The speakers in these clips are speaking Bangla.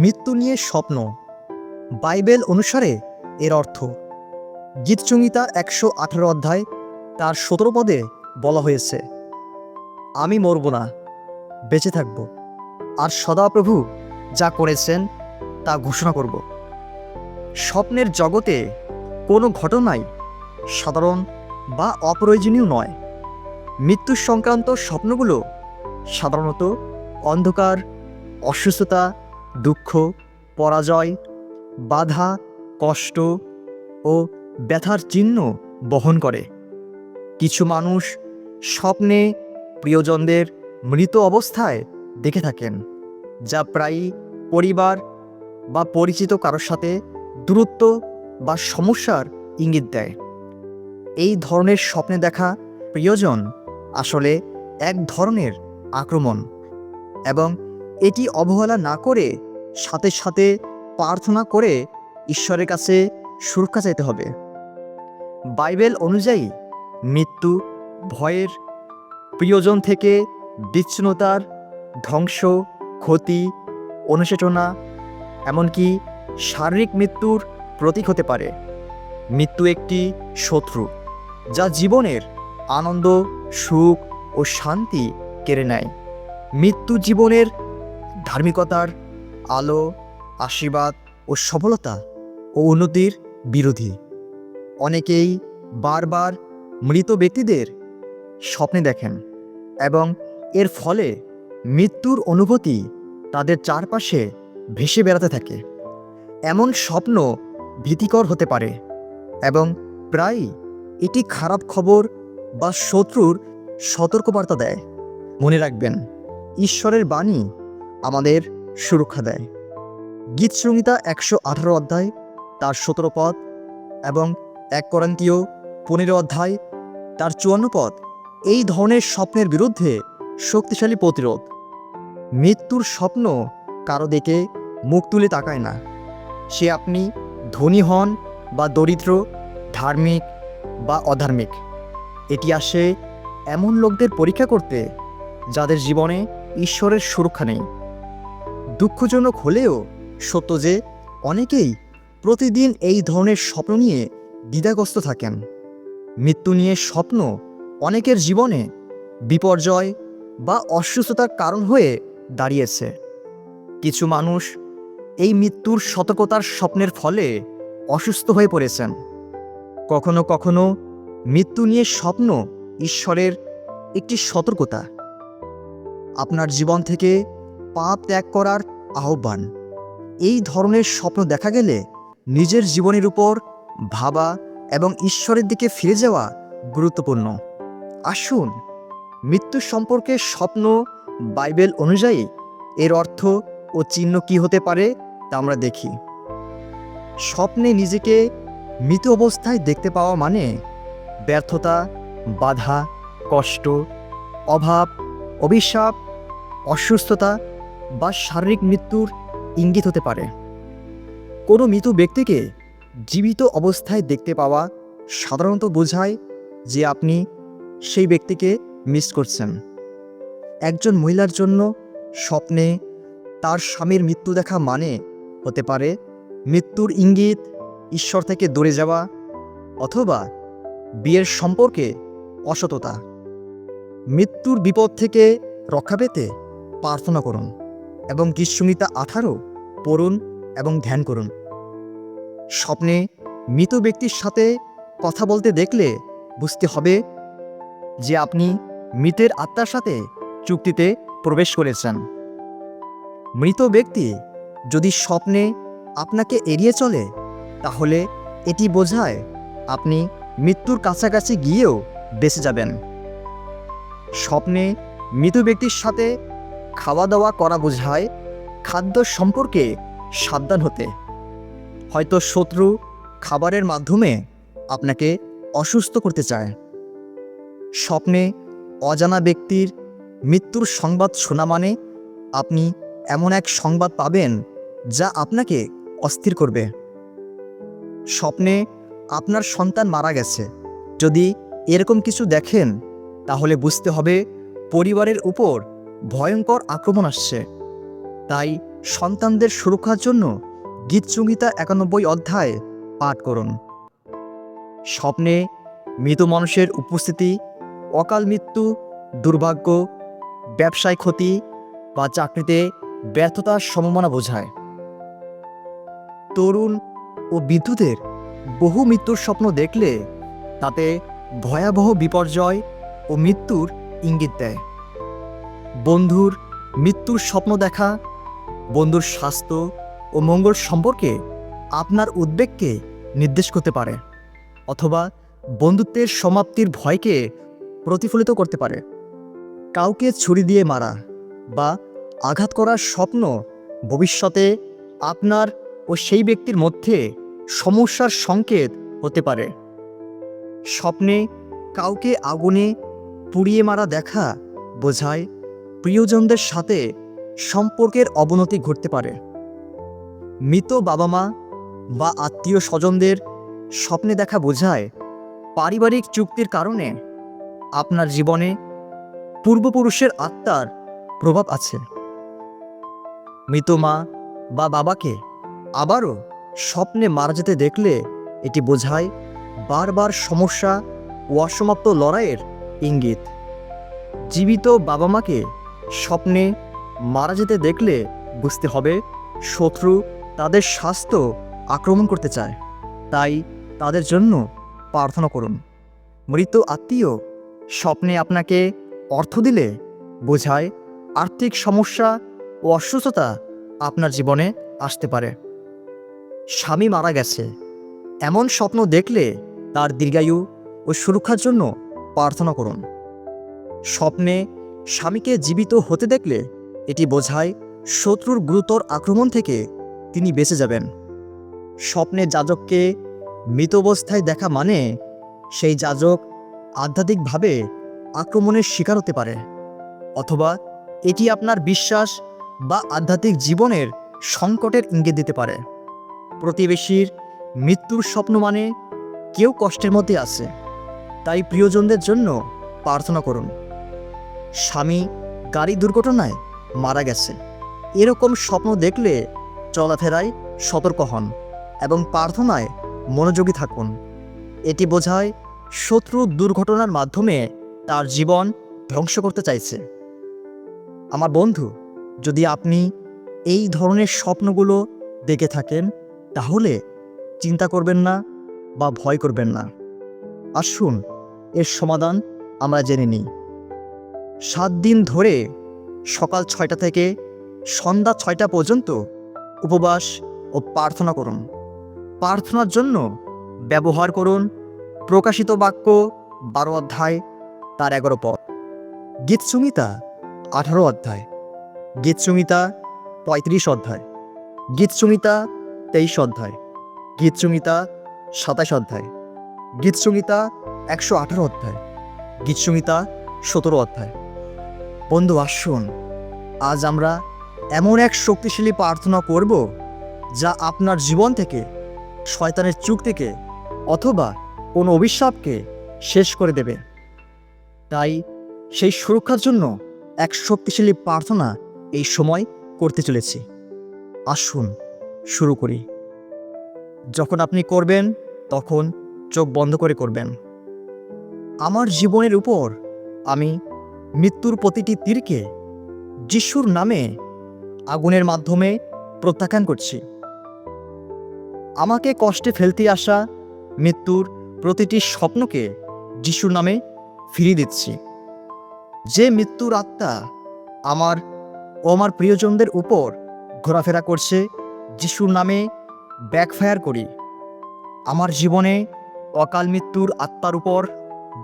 মৃত্যু নিয়ে স্বপ্ন। বাইবেল অনুসারে এর অর্থ, গীতসংহিতা একশো আঠারো অধ্যায় তার সতেরো পদে বলা হয়েছে, আমি মরব না, বেঁচে থাকব। আর সদাপ্রভু যা করেছেন, তা ঘোষণা করব। স্বপ্নের জগতে কোনো ঘটনাই সাধারণ বা অপ্রয়োজনীয় নয়। মৃত্যু সংক্রান্ত স্বপ্নগুলো সাধারণত অন্ধকার, অসুস্থতা দুঃখ, পরাজয়, বাধা, কষ্ট ও ব্যথার চিহ্ন বহন করে। কিছু মানুষ স্বপ্নে প্রিয়জনদের মৃত অবস্থায় দেখে থাকেন, যা প্রায়ই পরিবার বা পরিচিত কারোর সাথে দূরত্ব বা সমস্যার ইঙ্গিত দেয়। এই ধরনের স্বপ্নে দেখা প্রিয়জন আসলে এক ধরনের আক্রমণ এবং এটি অবহেলা না করে সাথে সাথে প্রার্থনা করে ঈশ্বরের কাছে সুরক্ষা চাইতে হবে। বাইবেল অনুযায়ী মৃত্যু, ভয়ের প্রিয়জন থেকে বিচ্ছিন্নতার ধ্বংস, ক্ষতি, অনুশোচনা, এমনকি শারীরিক মৃত্যুর প্রতীক হতে পারে। মৃত্যু একটি শত্রু, যা জীবনের আনন্দ, সুখ ও শান্তি কেড়ে নেয়। মৃত্যু জীবনের ধার্মিকতার, আলো, আশীর্বাদ ও সফলতা ও উন্নতির বিরোধী। অনেকেই বারবার মৃত ব্যক্তিদের স্বপ্নে দেখেন এবং এর ফলে মৃত্যুর অনুভূতি তাদের চারপাশে ভেসে বেড়াতে থাকে। এমন স্বপ্ন ভীতিকর হতে পারে এবং প্রায়ই এটি খারাপ খবর বা শত্রুর সতর্কবার্তা দেয়। মনে রাখবেন, ঈশ্বরের বাণী আমাদের সুরক্ষা দেয়। গীতসংহিতা একশো আঠারো অধ্যায়, তার সতেরো পদ এবং এক করান্তীয় পনেরো অধ্যায়, তার চুয়ান্ন পদ। এই ধরনের স্বপ্নের বিরুদ্ধে শক্তিশালী প্রতিরোধ। মৃত্যুর স্বপ্ন কারও দেখে মুখ তুলে তাকায় না। সে আপনি ধনী হন বা দরিদ্র, ধার্মিক বা অধার্মিক। এটি আসে এমন লোকদের পরীক্ষা করতে যাদের জীবনে ঈশ্বরের সুরক্ষা নেই। দুঃখজনক হলেও সত্য যে অনেকেই প্রতিদিন এই ধরনের স্বপ্ন নিয়ে দ্বিধাগ্রস্ত থাকেন। মৃত্যু নিয়ে স্বপ্ন অনেকের জীবনে বিপর্যয় বা অসুস্থতার কারণ হয়ে দাঁড়িয়েছে। কিছু মানুষ এই মৃত্যুর সতর্কতার স্বপ্নের ফলে অসুস্থ হয়ে পড়েছেন। কখনো কখনো মৃত্যু নিয়ে স্বপ্ন ঈশ্বরের একটি সতর্কতা। আপনার জীবন থেকে পাপ ত্যাগ করার আহ্বান। এই ধরনের স্বপ্ন দেখা গেলে নিজের জীবনের উপর ভাবা এবং ঈশ্বরের দিকে ফিরে যাওয়া গুরুত্বপূর্ণ। আসুন, মৃত্যু সম্পর্কে স্বপ্ন বাইবেল অনুযায়ী এর অর্থ ও চিহ্ন কি হতে পারে তা আমরা দেখি। স্বপ্নে নিজেকে মৃত অবস্থায় দেখতে পাওয়া মানে ব্যর্থতা, বাধা, কষ্ট, অভাব, অভিশাপ, অসুস্থতা বা শারীরিক মৃত্যুর ইঙ্গিত হতে পারে। কোনো মৃত ব্যক্তিকে জীবিত অবস্থায় দেখতে পাওয়া সাধারণত বোঝায় যে আপনি সেই ব্যক্তিকে মিস করছেন। একজন মহিলার জন্য স্বপ্নে তার স্বামীর মৃত্যু দেখা মানে হতে পারে মৃত্যুর ইঙ্গিত ঈশ্বর থেকে দূরে যাওয়া অথবা বিয়ের সম্পর্কে অসততা। মৃত্যুর বিপদ থেকে রক্ষা পেতে প্রার্থনা করুন। এবং গীতসংহিতা আঠারো, পড়ুন এবং ধ্যান করুন। স্বপ্নে মৃত ব্যক্তির সাথে কথা বলতে দেখলে বুঝতে হবে যে আপনি মৃতের আত্মার সাথে চুক্তিতে প্রবেশ করেছেন। মৃত ব্যক্তি যদি স্বপ্নে আপনাকে এড়িয়ে চলে, তাহলে এটি বোঝায় আপনি মৃত্যুর কাছাকাছি গিয়েও বেঁচে যাবেন। স্বপ্নে মৃত ব্যক্তির সাথে খাওয়া দাওয়া করা বোঝায় খাদ্য সম্পর্কে সাবধান হতে। হয়তো শত্রু খাবারের মাধ্যমে আপনাকে অসুস্থ করতে চায়। স্বপ্নে অজানা ব্যক্তির মৃত্যুর সংবাদ শোনা মানে আপনি এমন এক সংবাদ পাবেন যা আপনাকে অস্থির করবে। স্বপ্নে আপনার সন্তান মারা গেছে। যদি এরকম কিছু দেখেন, তাহলে বুঝতে হবে পরিবারের উপর ভয়ঙ্কর আক্রমণ আসছে। তাই সন্তানদের সুরক্ষার জন্য গীতসংহিতা একানব্বই অধ্যায় পাঠ করুন। স্বপ্নে মৃত মানুষের উপস্থিতি, অকাল মৃত্যু, দুর্ভাগ্য, ব্যবসায় ক্ষতি বা চাকরিতে ব্যর্থতার সম্ভাবনা বোঝায়। তরুণ ও বিদ্যুতের বহু মৃত্যুর স্বপ্ন দেখলে তাতে ভয়াবহ বিপর্যয় ও মৃত্যুর ইঙ্গিত দেয়। বন্ধুর মৃত্যুর স্বপ্ন দেখা, বন্ধুর স্বাস্থ্য ও মঙ্গল সম্পর্কে আপনার উদ্বেগকে নির্দেশ করতে পারে, অথবা বন্ধুত্বের সমাপ্তির ভয়কে প্রতিফলিত করতে পারে। কাউকে ছুরি দিয়ে মারা বা আঘাত করার স্বপ্ন ভবিষ্যতে আপনার ও সেই ব্যক্তির মধ্যে সমস্যার সংকেত হতে পারে। স্বপ্নে কাউকে আগুনে পুড়িয়ে মারা দেখা বোঝায় প্রিয়জনদের সাথে সম্পর্কের অবনতি ঘটতে পারে। মৃত বাবা মা বা আত্মীয় স্বজনদের স্বপ্নে দেখা বোঝায় পারিবারিক চুক্তির কারণে আপনার জীবনে পূর্বপুরুষের আত্মার প্রভাব আছে। মৃত মা বা বাবাকে আবারও স্বপ্নে মারা যেতে দেখলে এটি বোঝায় বারবার সমস্যা ও অসমাপ্ত লড়াইয়ের ইঙ্গিত। জীবিত বাবা মাকে স্বপ্নে মারা যেতে দেখলে বুঝতে হবে শত্রু তাদের স্বাস্থ্য আক্রমণ করতে চায়। তাই তাদের জন্য প্রার্থনা করুন। মৃত আত্মীয় স্বপ্নে আপনাকে অর্থ দিলে বোঝায় আর্থিক সমস্যা ও অসুস্থতা আপনার জীবনে আসতে পারে। স্বামী মারা গেছে। এমন স্বপ্ন দেখলে তার দীর্ঘায়ু ও সুরক্ষার জন্য প্রার্থনা করুন। স্বপ্নে স্বামীকে জীবিত হতে দেখলে এটি বোঝায় শত্রুর গুরুতর আক্রমণ থেকে তিনি বেঁচে যাবেন। স্বপ্নে যাজককে মৃত অবস্থায় দেখা মানে সেই যাজক আধ্যাত্মিকভাবে আক্রমণের শিকার হতে পারে, অথবা এটি আপনার বিশ্বাস বা আধ্যাত্মিক জীবনের সংকটের ইঙ্গিত দিতে পারে। প্রতিবেশীর মৃত্যুর স্বপ্ন মানে কেউ কষ্টের মধ্যে আছে, তাই প্রিয়জনদের জন্য প্রার্থনা করুন। স্বামী গাড়ি দুর্ঘটনায় মারা গেছে। এরকম স্বপ্ন দেখলে চলাফেরায় সতর্ক হন এবং প্রার্থনায় মনোযোগী থাকুন। এটি বোঝায় শত্রু দুর্ঘটনার মাধ্যমে তার জীবন ধ্বংস করতে চাইছে। আমার বন্ধু, যদি আপনি এই ধরনের স্বপ্নগুলো দেখে থাকেন, তাহলে চিন্তা করবেন না বা ভয় করবেন না। আসুন, এর সমাধান আমরা জেনে নিই। সাত দিন ধরে সকাল ছয়টা থেকে সন্ধ্যা ছয়টা পর্যন্ত উপবাস ও প্রার্থনা করুন। প্রার্থনার জন্য ব্যবহার করুন প্রকাশিত বাক্য বারো অধ্যায়, তার এগারো পদ। গীতসংহিতা আঠারো অধ্যায় গীতসংহিতা পঁয়ত্রিশ অধ্যায় গীতসংহিতা তেইশ অধ্যায় গীতসংহিতা সাতাশ অধ্যায় গীতসংহিতা একশো আঠারো অধ্যায় গীতসংহিতা সতেরো অধ্যায়। বন্ধু, আসুন। আজ আমরা এমন এক শক্তিশালী প্রার্থনা করব যা আপনার জীবন থেকে, শয়তানের চুক থেকে অথবা কোনো অভিশাপকে শেষ করে দেবে। তাই সেই সুরক্ষার জন্য এক শক্তিশালী প্রার্থনা এই সময় করতে চলেছি। আসুন, শুরু করি। যখন আপনি করবেন, তখন চোখ বন্ধ করে করবেন। আমার জীবনের উপর আমি মৃত্যুর প্রতিটি তীরকে যিশুর নামে আগুনের মাধ্যমে প্রত্যাখ্যান করছি। আমাকে কষ্টে ফেলতে আসা মৃত্যুর প্রতিটি স্বপ্নকে যিশুর নামে ফিরিয়ে দিচ্ছি। যে মৃত্যুর আত্মা আমার ও আমার প্রিয়জনদের উপর ঘোরাফেরা করছে, যিশুর নামে ব্যাকফায়ার করি। আমার জীবনে অকাল মৃত্যুর আত্মার উপর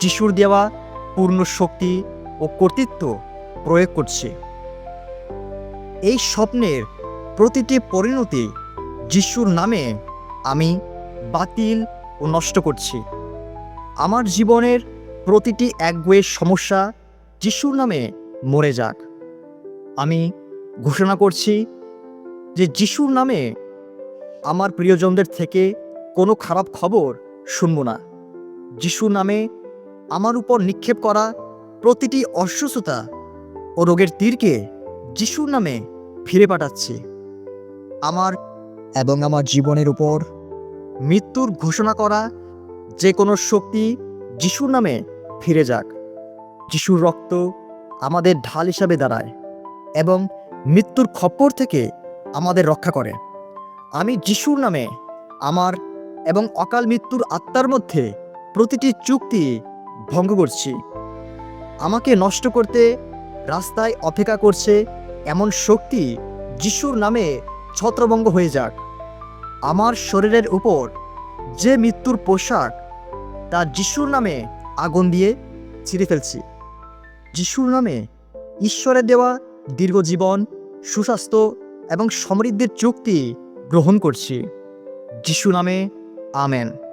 যিশুর দেওয়া পূর্ণ শক্তি ও কর্তৃত্ব প্রয়োগ করছে। এই স্বপ্নের প্রতিটি পরিণতি যিশুর নামে আমি বাতিল ও নষ্ট করছি। আমার জীবনের প্রতিটি একগুয়ের সমস্যা যিশুর নামে মরে যাক। আমি ঘোষণা করছি যে যিশুর নামে আমার প্রিয়জনদের থেকে কোনো খারাপ খবর শুনব না। যিশুর নামে আমার উপর নিক্ষেপ করা প্রতিটি অসুস্থতা ও রোগের তীরকে যিশুর নামে ফিরে পাঠাচ্ছি। আমার এবং আমার জীবনের উপর মৃত্যুর ঘোষণা করা যে কোনো শক্তি যিশুর নামে ফিরে যাক। যিশুর রক্ত আমাদের ঢাল হিসাবে দাঁড়ায় এবং মৃত্যুর খপ্পর থেকে আমাদের রক্ষা করে। আমি যিশুর নামে আমার এবং অকাল মৃত্যুর আত্মার মধ্যে প্রতিটি চুক্তি ভঙ্গ করছি। আমাকে নষ্ট করতে রাস্তায় অপেক্ষা করছে এমন শক্তি যিশুর নামে ছত্রভঙ্গ হয়ে যাক। আমার শরীরের উপর যে মৃত্যুর পোশাক, তা যিশুর নামে আগুন দিয়ে ছিঁড়ে ফেলছি। যিশুর নামে ঈশ্বরের দেওয়া দীর্ঘ জীবন, সুস্বাস্থ্য এবং সমৃদ্ধির চুক্তি গ্রহণ করছি। যিশু নামে, আমেন।